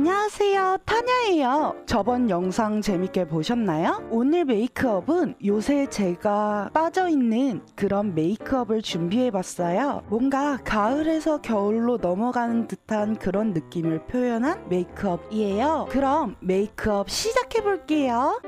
안녕하세요. 타냐예요. 저번 영상 재밌게 보셨나요? 오늘 메이크업은 요새 제가 빠져있는 그런 메이크업을 준비해봤어요. 뭔가 가을에서 겨울로 넘어가는 듯한 그런 느낌을 표현한 메이크업이에요. 그럼 메이크업 시작해볼게요.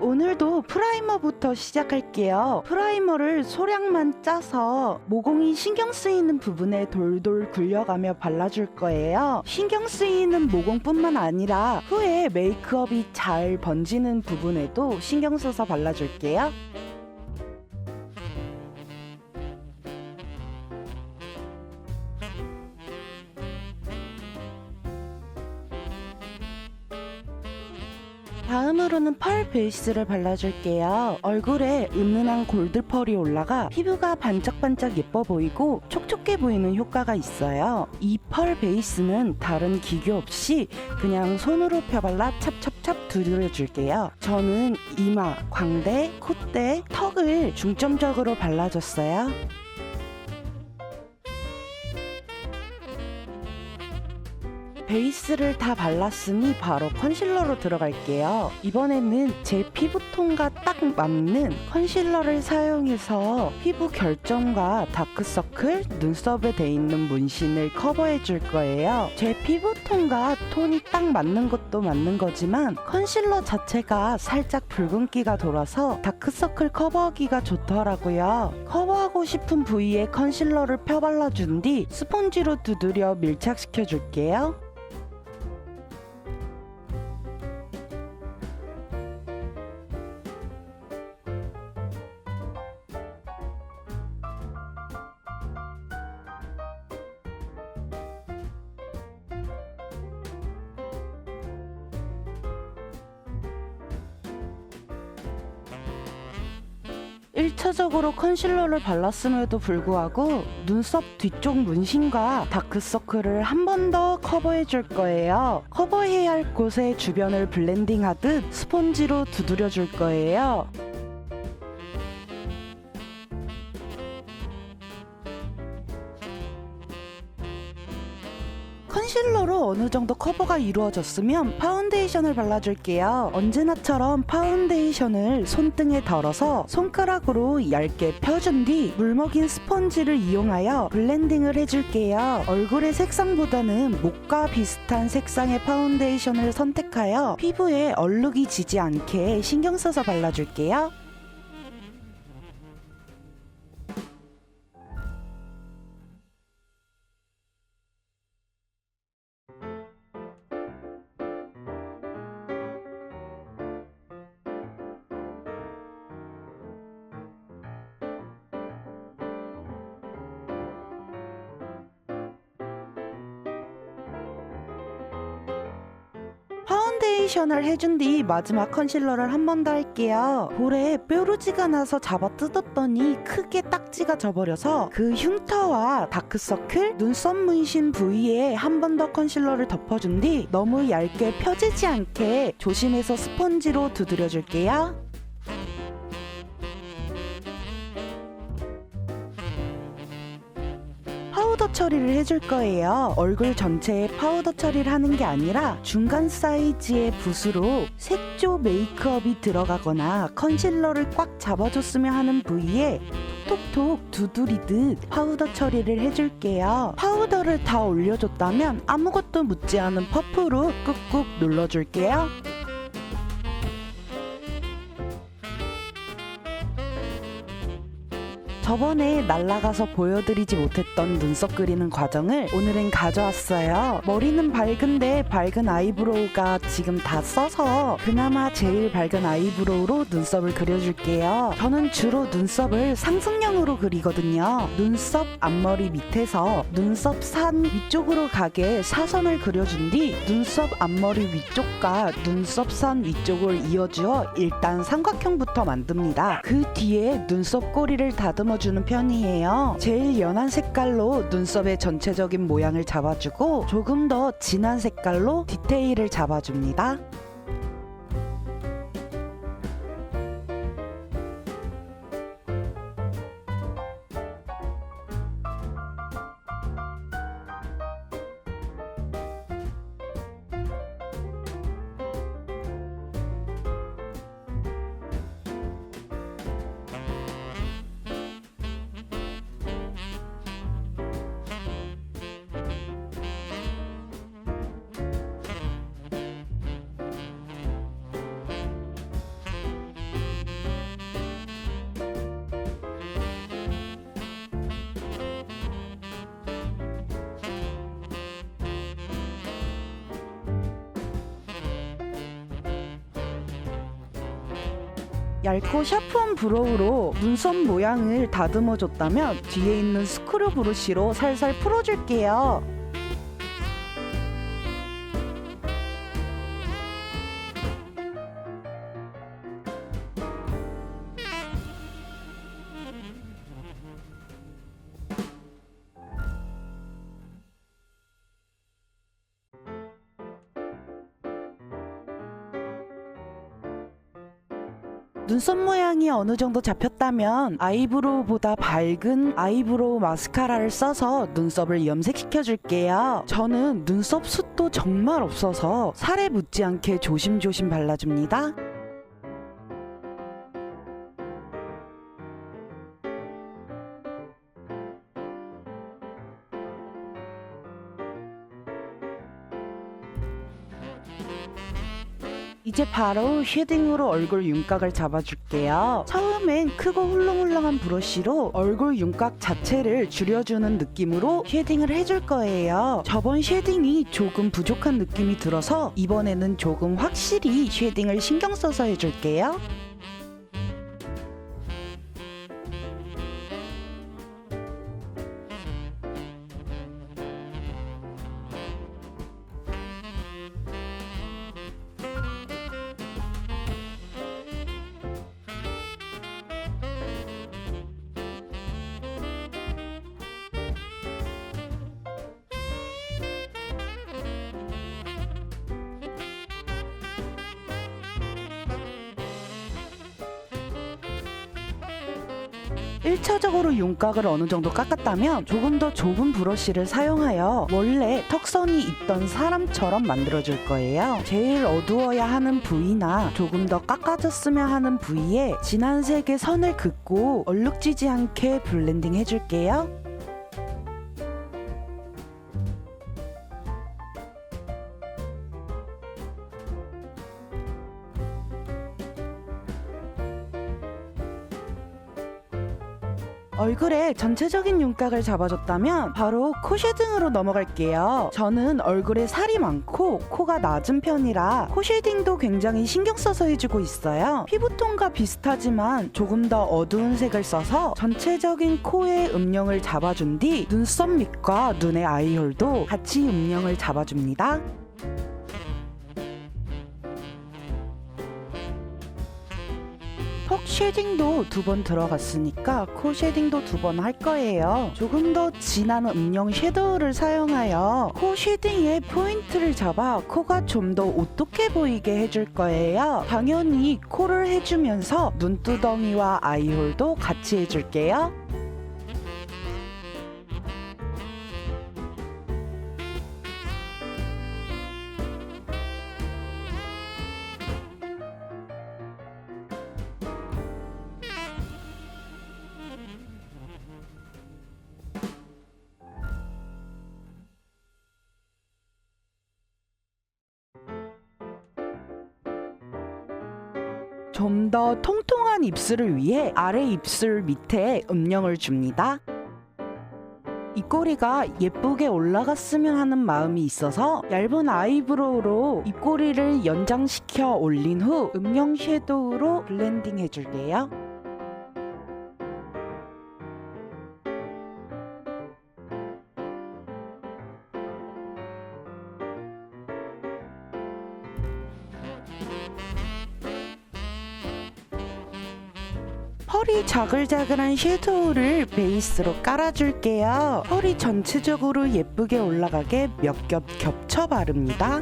오늘도 프라이머부터 시작할게요. 프라이머를 소량만 짜서 모공이 신경 쓰이는 부분에 돌돌 굴려가며 발라줄 거예요. 신경 쓰이는 모공뿐만 아니라 후에 메이크업이 잘 번지는 부분에도 신경 써서 발라줄게요. 베이스를 발라줄게요. 얼굴에 은은한 골드 펄이 올라가 피부가 반짝반짝 예뻐 보이고 촉촉해 보이는 효과가 있어요. 이 펄 베이스는 다른 기교 없이 그냥 손으로 펴발라 찹찹찹 두드려줄게요. 저는 이마, 광대, 콧대, 턱을 중점적으로 발라줬어요. 베이스를 다 발랐으니 바로 컨실러로 들어갈게요. 이번에는 제 피부톤과 딱 맞는 컨실러를 사용해서 피부 결점과 다크서클, 눈썹에 돼 있는 문신을 커버해 줄 거예요. 제 피부톤과 톤이 딱 맞는 것도 맞는 거지만 컨실러 자체가 살짝 붉은기가 돌아서 다크서클 커버하기가 좋더라고요. 커버하고 싶은 부위에 컨실러를 펴 발라준 뒤 스펀지로 두드려 밀착시켜 줄게요. 컨실러를 발랐음에도 불구하고 눈썹 뒤쪽 문신과 다크서클을 한 번 더 커버해 줄 거예요. 커버해야 할 곳의 주변을 블렌딩 하듯 스펀지로 두드려 줄 거예요. 컨실러로 어느 정도 커버가 이루어졌으면 파운데이션을 발라줄게요. 언제나처럼 파운데이션을 손등에 덜어서 손가락으로 얇게 펴준 뒤 물먹인 스펀지를 이용하여 블렌딩을 해줄게요. 얼굴의 색상보다는 목과 비슷한 색상의 파운데이션을 선택하여 피부에 얼룩이 지지 않게 신경 써서 발라줄게요. 파운데이션을 해준 뒤 마지막 컨실러를 한 번 더 할게요. 볼에 뾰루지가 나서 잡아 뜯었더니 크게 딱지가 져버려서 그 흉터와 다크서클, 눈썹 문신 부위에 한 번 더 컨실러를 덮어준 뒤 너무 얇게 펴지지 않게 조심해서 스펀지로 두드려줄게요. 처리를 해줄 거예요. 얼굴 전체에 파우더 처리를 하는 게 아니라 중간 사이즈의 붓으로 색조 메이크업이 들어가거나 컨실러를 꽉 잡아줬으면 하는 부위에 톡톡 두드리듯 파우더 처리를 해줄게요. 파우더를 다 올려줬다면 아무것도 묻지 않은 퍼프로 꾹꾹 눌러줄게요. 저번에 날라가서 보여드리지 못했던 눈썹 그리는 과정을 오늘은 가져왔어요. 머리는 밝은데 밝은 아이브로우가 지금 다 써서 그나마 제일 밝은 아이브로우로 눈썹을 그려줄게요. 저는 주로 눈썹을 상승형으로 그리거든요. 눈썹 앞머리 밑에서 눈썹 산 위쪽으로 가게 사선을 그려준 뒤 눈썹 앞머리 위쪽과 눈썹 산 위쪽을 이어주어 일단 삼각형부터 만듭니다. 그 뒤에 눈썹 꼬리를 다듬어 주는 편이에요. 제일 연한 색깔로 눈썹의 전체적인 모양을 잡아주고 조금 더 진한 색깔로 디테일을 잡아줍니다. 얇고 샤프한 브로우로 눈썹 모양을 다듬어 줬다면 뒤에 있는 스크류 브러쉬로 살살 풀어줄게요. 눈썹 모양이 어느 정도 잡혔다면 아이브로우보다 밝은 아이브로우 마스카라를 써서 눈썹을 염색시켜 줄게요. 저는 눈썹 숱도 정말 없어서 살에 묻지 않게 조심조심 발라줍니다. 이제 바로 쉐딩으로 얼굴 윤곽을 잡아줄게요. 처음엔 크고 훌렁훌렁한 브러쉬로 얼굴 윤곽 자체를 줄여주는 느낌으로 쉐딩을 해줄 거예요. 저번 쉐딩이 조금 부족한 느낌이 들어서 이번에는 조금 확실히 쉐딩을 신경 써서 해줄게요. 일차적으로 윤곽을 어느 정도 깎았다면 조금 더 좁은 브러쉬를 사용하여 원래 턱선이 있던 사람처럼 만들어줄 거예요. 제일 어두워야 하는 부위나 조금 더 깎아졌으면 하는 부위에 진한 색의 선을 긋고 얼룩지지 않게 블렌딩 해줄게요. 얼굴에 전체적인 윤곽을 잡아줬다면 바로 코 쉐딩으로 넘어갈게요. 저는 얼굴에 살이 많고 코가 낮은 편이라 코 쉐딩도 굉장히 신경 써서 해주고 있어요. 피부톤과 비슷하지만 조금 더 어두운 색을 써서 전체적인 코의 음영을 잡아준 뒤 눈썹 밑과 눈의 아이홀도 같이 음영을 잡아줍니다. 쉐딩도 두 번 들어갔으니까 코 쉐딩도 두 번 할 거예요. 조금 더 진한 음영 섀도우를 사용하여 코 쉐딩에 포인트를 잡아 코가 좀 더 오똑해 보이게 해줄 거예요. 당연히 코를 해주면서 눈두덩이와 아이홀도 같이 해줄게요. 입술을 위해 아래 입술 밑에 음영을 줍니다. 입꼬리가 예쁘게 올라갔으면 하는 마음이 있어서 얇은 아이브로우로 입꼬리를 연장시켜 올린 후 음영 섀도우로 블렌딩 해줄게요. 자글자글한 섀도우를 베이스로 깔아줄게요. 펄이 전체적으로 예쁘게 올라가게 몇 겹 겹쳐 바릅니다.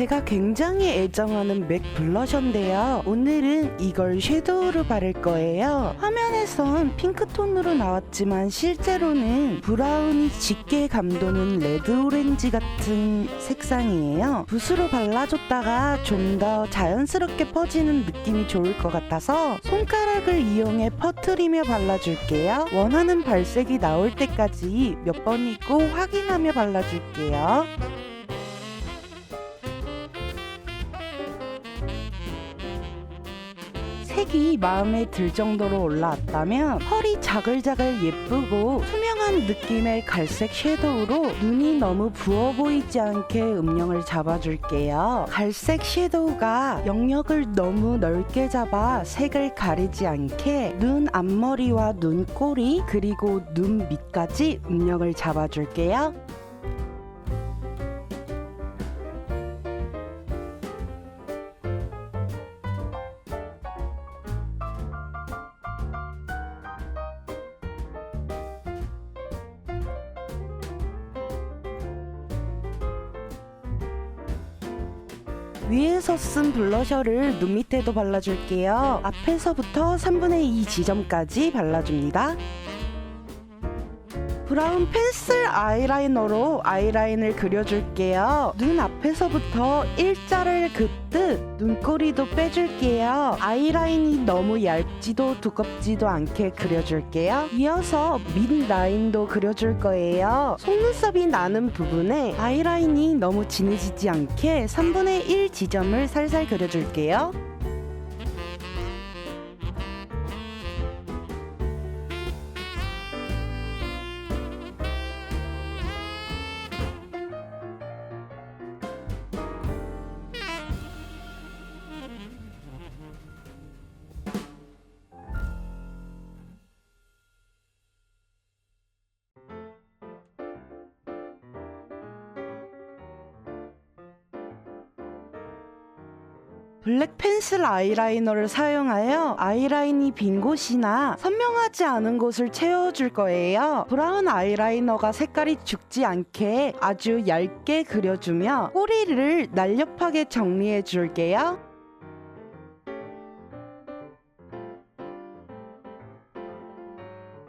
제가 굉장히 애정하는 맥 블러셔인데요. 오늘은 이걸 섀도우로 바를 거예요. 화면에선 핑크톤으로 나왔지만 실제로는 브라운이 짙게 감도는 레드 오렌지 같은 색상이에요. 붓으로 발라줬다가 좀 더 자연스럽게 퍼지는 느낌이 좋을 것 같아서 손가락을 이용해 퍼트리며 발라줄게요. 원하는 발색이 나올 때까지 몇 번이고 확인하며 발라줄게요. 색이 마음에 들 정도로 올라왔다면 펄이 자글자글 예쁘고 투명한 느낌의 갈색 섀도우로 눈이 너무 부어 보이지 않게 음영을 잡아줄게요. 갈색 섀도우가 영역을 너무 넓게 잡아 색을 가리지 않게 눈 앞머리와 눈꼬리 그리고 눈 밑까지 음영을 잡아줄게요. 위에서 쓴 블러셔를 눈 밑에도 발라줄게요. 앞에서부터 3분의 2 지점까지 발라줍니다. 브라운 펜슬 아이라이너로 아이라인을 그려줄게요. 눈 앞에서부터 일자를 긋 듯 눈꼬리도 빼줄게요. 아이라인이 너무 얇지도 두껍지도 않게 그려줄게요. 이어서 밑 라인도 그려줄 거예요. 속눈썹이 나는 부분에 아이라인이 너무 진해지지 않게 3분의 1 지점을 살살 그려줄게요. 블랙 펜슬 아이라이너를 사용하여 아이라인이 빈 곳이나 선명하지 않은 곳을 채워줄 거예요. 브라운 아이라이너가 색깔이 죽지 않게 아주 얇게 그려주며 꼬리를 날렵하게 정리해 줄게요.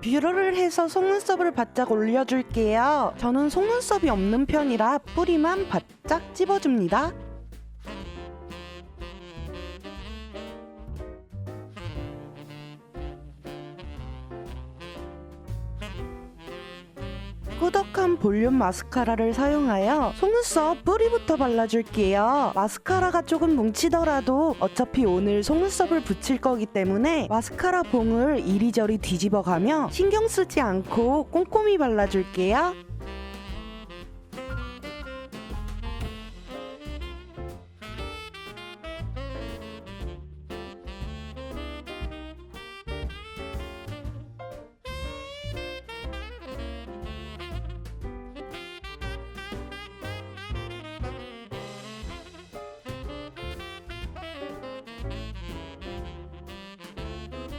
뷰러를 해서 속눈썹을 바짝 올려줄게요. 저는 속눈썹이 없는 편이라 뿌리만 바짝 찝어줍니다. 볼륨 마스카라를 사용하여 속눈썹 뿌리부터 발라줄게요. 마스카라가 조금 뭉치더라도 어차피 오늘 속눈썹을 붙일 거기 때문에 마스카라 봉을 이리저리 뒤집어가며 신경 쓰지 않고 꼼꼼히 발라줄게요.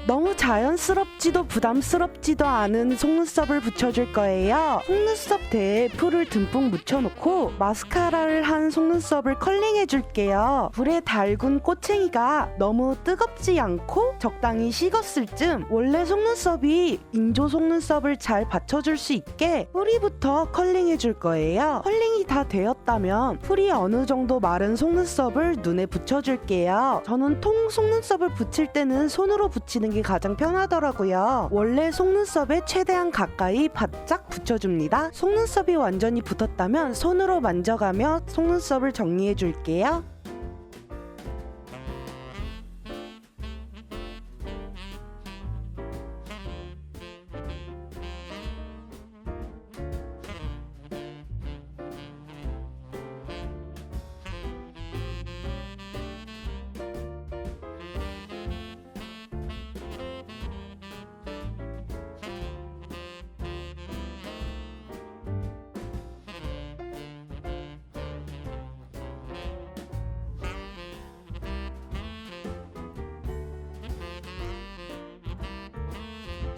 너무 자연스럽지도 부담스럽지도 않은 속눈썹을 붙여줄 거예요. 속눈썹 대에 풀을 듬뿍 묻혀놓고 마스카라를 한 속눈썹을 컬링해줄게요. 불에 달군 꼬챙이가 너무 뜨겁지 않고 적당히 식었을 쯤 원래 속눈썹이 인조 속눈썹을 잘 받쳐줄 수 있게 뿌리부터 컬링해줄 거예요. 컬링이 다 되었다면 풀이 어느 정도 마른 속눈썹을 눈에 붙여줄게요. 저는 통 속눈썹을 붙일 때는 손으로 붙이는 게 가장 편하더라고요. 원래 속눈썹에 최대한 가까이 바짝 붙여줍니다. 속눈썹이 완전히 붙었다면 손으로 만져가며 속눈썹을 정리해 줄게요.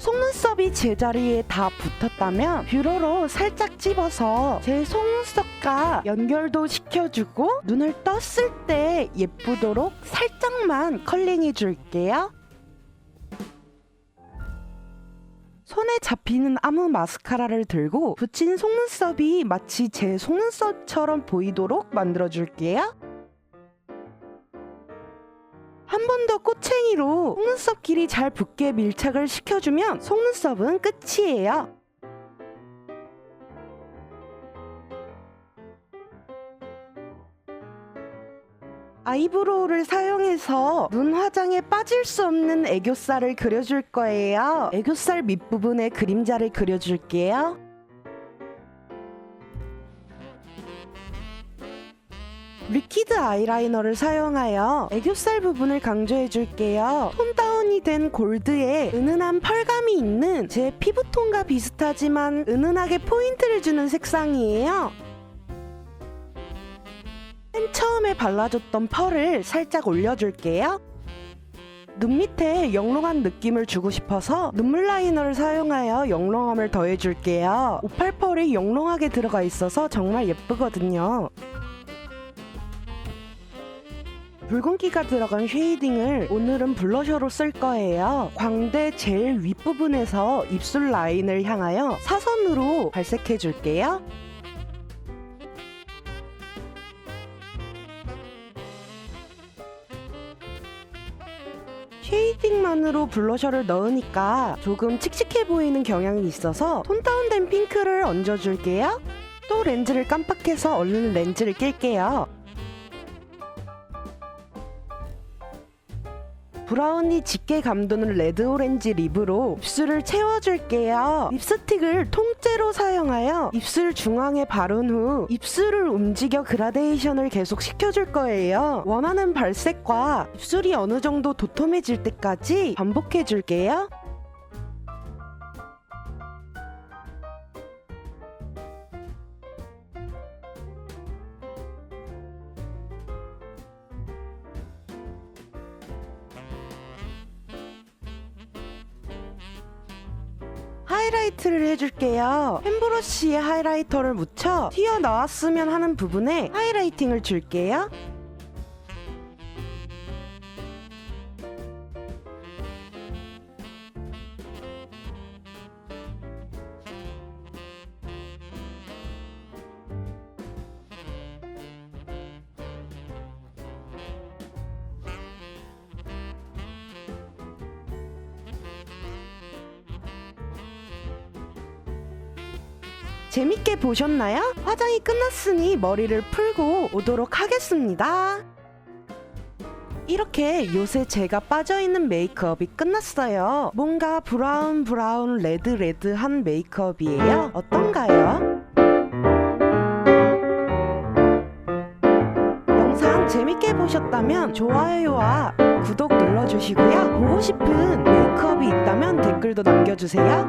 속눈썹이 제자리에 다 붙었다면 뷰러로 살짝 찝어서 제 속눈썹과 연결도 시켜주고 눈을 떴을 때 예쁘도록 살짝만 컬링해 줄게요. 손에 잡히는 아무 마스카라를 들고 붙인 속눈썹이 마치 제 속눈썹처럼 보이도록 만들어 줄게요. 한 번 더 꼬챙이로 속눈썹 길이 잘 붙게 밀착을 시켜주면 속눈썹은 끝이에요. 아이브로우를 사용해서 눈 화장에 빠질 수 없는 애교살을 그려줄 거예요. 애교살 밑부분에 그림자를 그려줄게요. 리퀴드 아이라이너를 사용하여 애교살 부분을 강조해 줄게요. 톤 다운이 된 골드에 은은한 펄감이 있는 제 피부톤과 비슷하지만 은은하게 포인트를 주는 색상이에요. 맨 처음에 발라줬던 펄을 살짝 올려줄게요. 눈 밑에 영롱한 느낌을 주고 싶어서 눈물 라이너를 사용하여 영롱함을 더해줄게요. 오팔 펄이 영롱하게 들어가 있어서 정말 예쁘거든요. 붉은기가 들어간 쉐이딩을 오늘은 블러셔로 쓸 거예요. 광대 제일 윗부분에서 입술 라인을 향하여 사선으로 발색해 줄게요. 쉐이딩만으로 블러셔를 넣으니까 조금 칙칙해 보이는 경향이 있어서 톤 다운된 핑크를 얹어줄게요. 또 렌즈를 깜빡해서 얼른 렌즈를 낄게요. 브라운이 짙게 감도는 레드 오렌지 립으로 입술을 채워줄게요. 립스틱을 통째로 사용하여 입술 중앙에 바른 후 입술을 움직여 그라데이션을 계속 시켜줄 거예요. 원하는 발색과 입술이 어느 정도 도톰해질 때까지 반복해줄게요. 하이라이트를 해줄게요. 펜브러쉬에 하이라이터를 묻혀 튀어나왔으면 하는 부분에 하이라이팅을 줄게요. 재밌게 보셨나요? 화장이 끝났으니 머리를 풀고 오도록 하겠습니다. 이렇게 요새 제가 빠져있는 메이크업이 끝났어요. 뭔가 브라운 브라운 레드 레드한 메이크업이에요. 어떤가요? 영상 재밌게 보셨다면 좋아요와 구독 눌러주시고요. 보고 싶은 메이크업이 있다면 댓글도 남겨주세요.